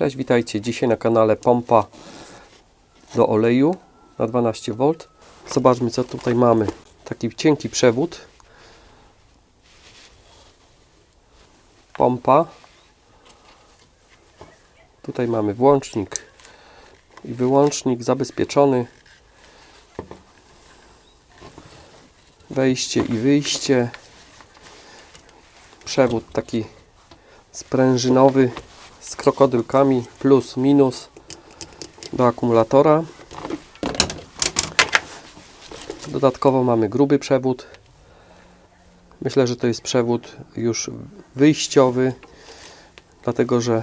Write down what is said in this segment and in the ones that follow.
Cześć, witajcie. Dzisiaj na kanale pompa do oleju na 12V. Zobaczmy co tutaj mamy. Taki cienki przewód. Pompa. Tutaj mamy włącznik i wyłącznik zabezpieczony. Wejście i wyjście. Przewód taki sprężynowy z krokodylkami plus minus do akumulatora. Dodatkowo mamy gruby przewód. Myślę, że to jest przewód już wyjściowy, dlatego że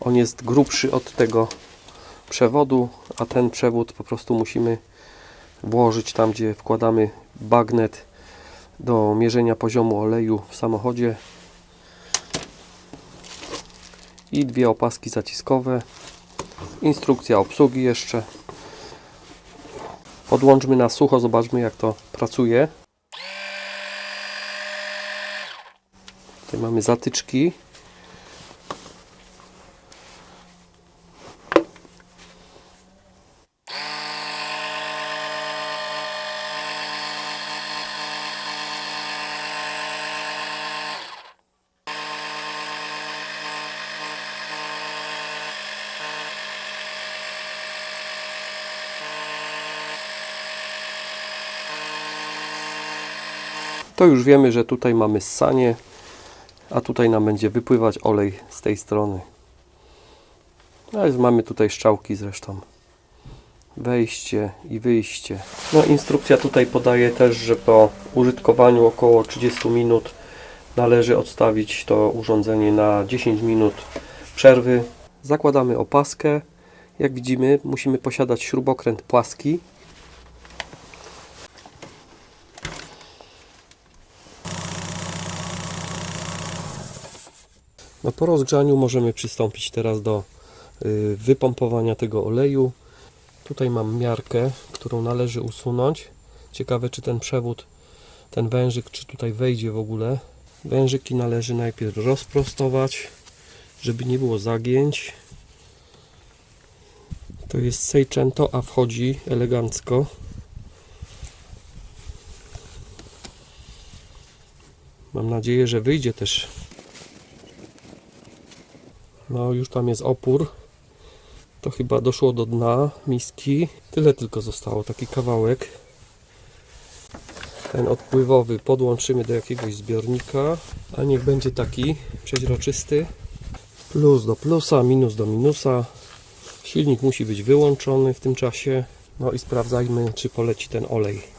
on jest grubszy od tego przewodu, a ten przewód po prostu musimy włożyć tam, gdzie wkładamy bagnet do mierzenia poziomu oleju w samochodzie i dwie opaski zaciskowe. Instrukcja obsługi jeszcze. Podłączmy na sucho, zobaczmy jak to pracuje. Tutaj mamy zatyczki to już wiemy, że tutaj mamy ssanie, a tutaj nam będzie wypływać olej z tej strony. A jest, mamy tutaj strzałki zresztą. Wejście i wyjście. No instrukcja tutaj podaje też, że po użytkowaniu około 30 minut należy odstawić to urządzenie na 10 minut przerwy. Zakładamy opaskę. Jak widzimy musimy posiadać śrubokręt płaski No po rozgrzaniu możemy przystąpić teraz do y, wypompowania tego oleju. Tutaj mam miarkę, którą należy usunąć. Ciekawe czy ten przewód, ten wężyk, czy tutaj wejdzie w ogóle. Wężyki należy najpierw rozprostować, żeby nie było zagięć. To jest Seicento, a wchodzi elegancko. Mam nadzieję, że wyjdzie też no, już tam jest opór. To chyba doszło do dna miski. Tyle tylko zostało, taki kawałek. Ten odpływowy podłączymy do jakiegoś zbiornika, a niech będzie taki przeźroczysty. Plus do plusa, minus do minusa. Silnik musi być wyłączony w tym czasie. No i sprawdzajmy, czy poleci ten olej.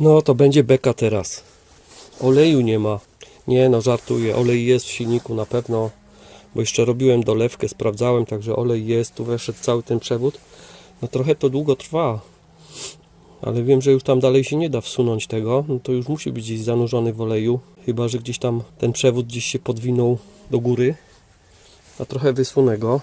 No to będzie beka teraz. Oleju nie ma. Nie no, żartuję. Olej jest w silniku na pewno. Bo jeszcze robiłem dolewkę, sprawdzałem, także olej jest. Tu weszedł cały ten przewód. No trochę to długo trwa. Ale wiem, że już tam dalej się nie da wsunąć tego. No to już musi być gdzieś zanurzony w oleju. Chyba, że gdzieś tam ten przewód gdzieś się podwinął do góry. A trochę wysunę go.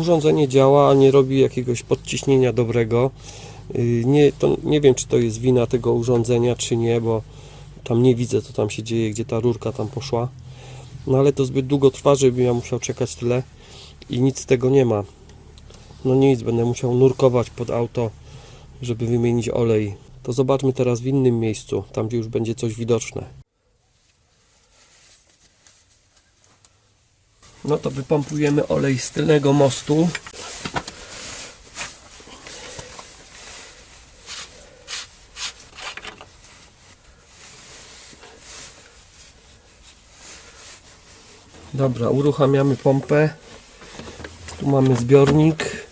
Urządzenie działa, nie robi jakiegoś podciśnienia dobrego. Yy, Nie, to nie wiem, czy to jest wina tego urządzenia, czy nie, bo tam nie widzę, co tam się dzieje, gdzie ta rurka tam poszła. No ale to zbyt długo trwa, żebym ja musiał czekać tyle i nic z tego nie ma. No nic, będę musiał nurkować pod auto, żeby wymienić olej. To zobaczmy teraz w innym miejscu, tam gdzie już będzie coś widoczne. No to wypompujemy olej z tylnego mostu. Dobra, uruchamiamy pompę. Tu mamy zbiornik.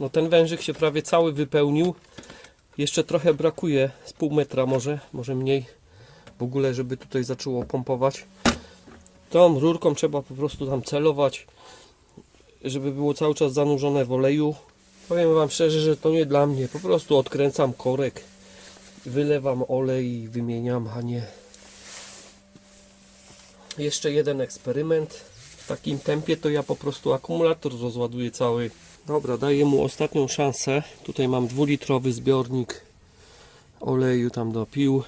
No ten wężyk się prawie cały wypełnił. Jeszcze trochę brakuje, z pół metra może, może mniej. W ogóle, żeby tutaj zaczęło pompować. Tą rurką trzeba po prostu tam celować, żeby było cały czas zanurzone w oleju. Powiem Wam szczerze, że to nie dla mnie. Po prostu odkręcam korek, wylewam olej i wymieniam, a nie. Jeszcze jeden eksperyment. W takim tempie to ja po prostu akumulator rozładuję cały. Dobra, daję mu ostatnią szansę. Tutaj mam dwulitrowy zbiornik oleju tam do pił.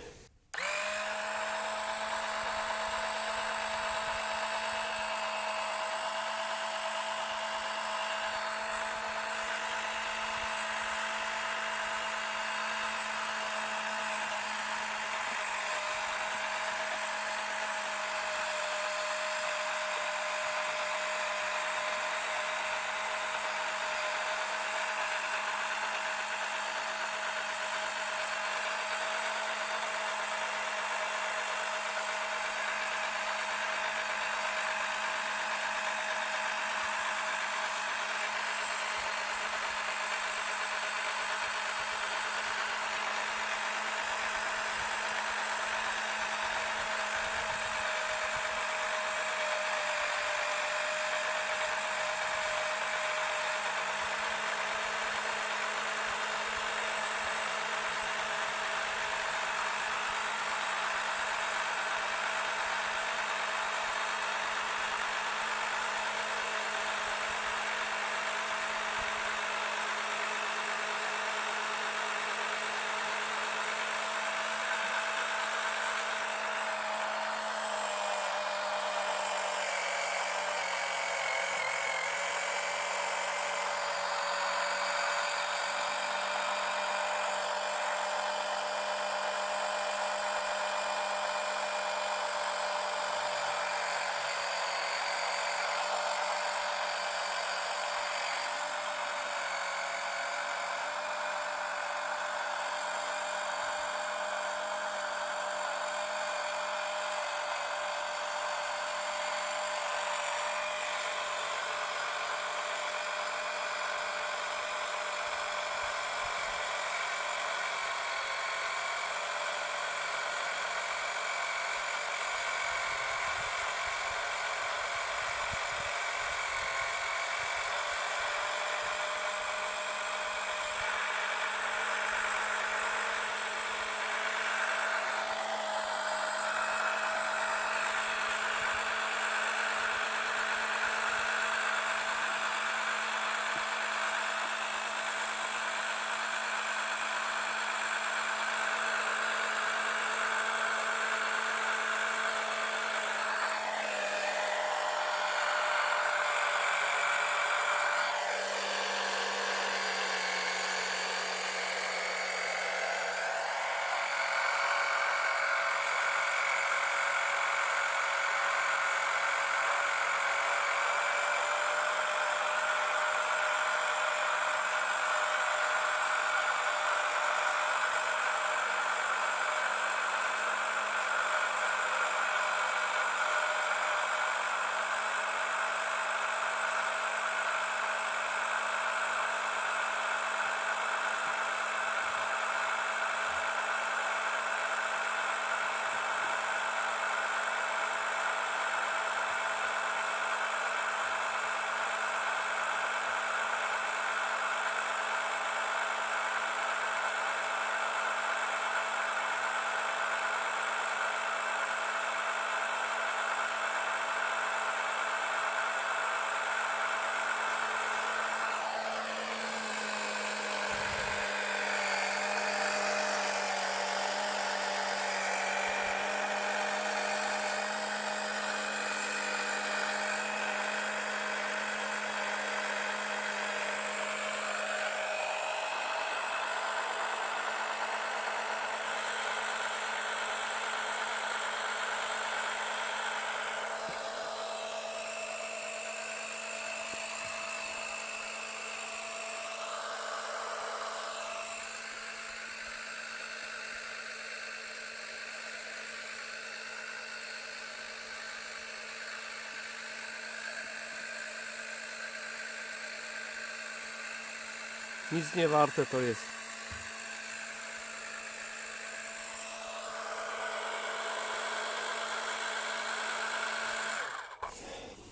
Nic nie warte to jest.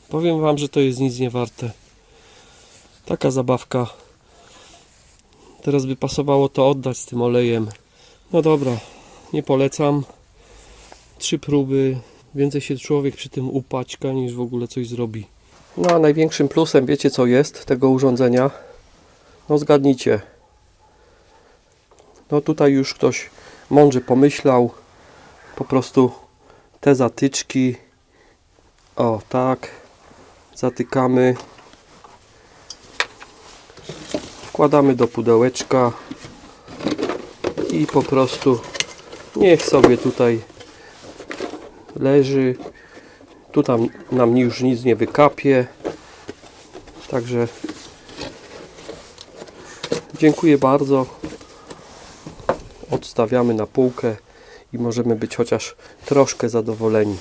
Powiem wam, że to jest nic nie warte. Taka zabawka. Teraz by pasowało to oddać z tym olejem. No dobra, nie polecam. Trzy próby. Więcej się człowiek przy tym upaćka niż w ogóle coś zrobi. No a największym plusem wiecie co jest tego urządzenia? No zgadnijcie. No tutaj już ktoś mądrze pomyślał. Po prostu te zatyczki. O tak. Zatykamy. Wkładamy do pudełeczka. I po prostu niech sobie tutaj leży. Tu tam nam już nic nie wykapie. Także dziękuję bardzo. Odstawiamy na półkę i możemy być chociaż troszkę zadowoleni.